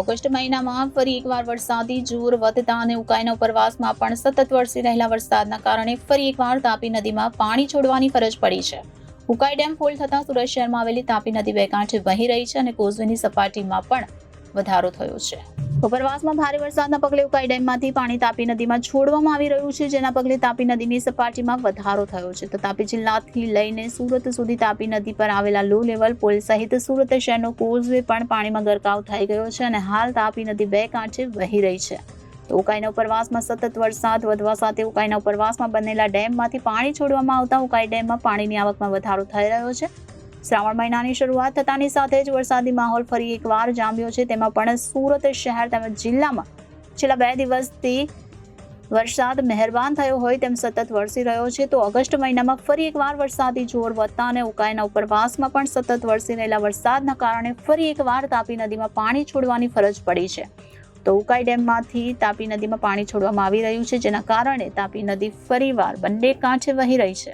August મહિનામાં ફરી એકવાર વરસાદી જોર વધતા અને ઉકાઈના ઉપરવાસમાં પણ સતત વરસી રહેલા વરસાદના કારણે ફરી એકવાર તાપી નદીમાં પાણી છોડવાની ફરજ પડી છે. ઉકાઈ ડેમ ફૂલ થતાં સુરત શહેરમાં આવેલી તાપી નદી બે કાંઠે વહી રહી છે અને કોઝવેની સપાટીમાં પણ વધારો થયો છે. ઉપરવાસમાં ભારે વરસાદના પગલે ઉકાઈ ડેમમાંથી પાણી તાપી નદીમાં છોડવામાં આવી રહ્યું છે, જેના પગલે તાપી નદીની સપાટીમાં વધારો થયો છે. તો તાપી જિલ્લાથી લઈને સુરત સુધી તાપી નદી પર આવેલા લો લેવલ પુલ સહિત સુરત શહેરનો કોઝવે પણ પાણીમાં ગરકાવ થઈ ગયો છે અને હાલ તાપી નદી બે કાંઠે વહી રહી છે. તો ઉકાઈના ઉપરવાસમાં સતત વરસાદ વધવા સાથે ઉકાઈના ઉપરવાસમાં બનેલા ડેમમાંથી પાણી છોડવામાં આવતા ઉકાઈ ડેમમાં પાણીની આવકમાં વધારો થઈ રહ્યો છે. શ્રાવણ મહિનાની શરૂઆત થતાની સાથે જ વરસાદી માહોલ ફરી એકવાર જામ્યો છે. તેમાં પણ સુરત શહેર તેમજ જિલ્લામાં છેલ્લા બે દિવસથી વરસાદ મહેરબાન થયો હોય તેમ સતત વરસી રહ્યો છે. તો ઓગસ્ટ મહિનામાં ફરી એકવાર વરસાદી જોર વધતા અને ઉકાઈના ઉપરવાસમાં પણ સતત વરસી રહેલા વરસાદના કારણે ફરી એકવાર તાપી નદીમાં પાણી છોડવાની ફરજ પડી છે. તો ઉકાઈ ડેમમાંથી તાપી નદીમાં પાણી છોડવામાં આવી રહ્યું છે, જેના કારણે તાપી નદી ફરીવાર બંને કાંઠે વહી રહી છે.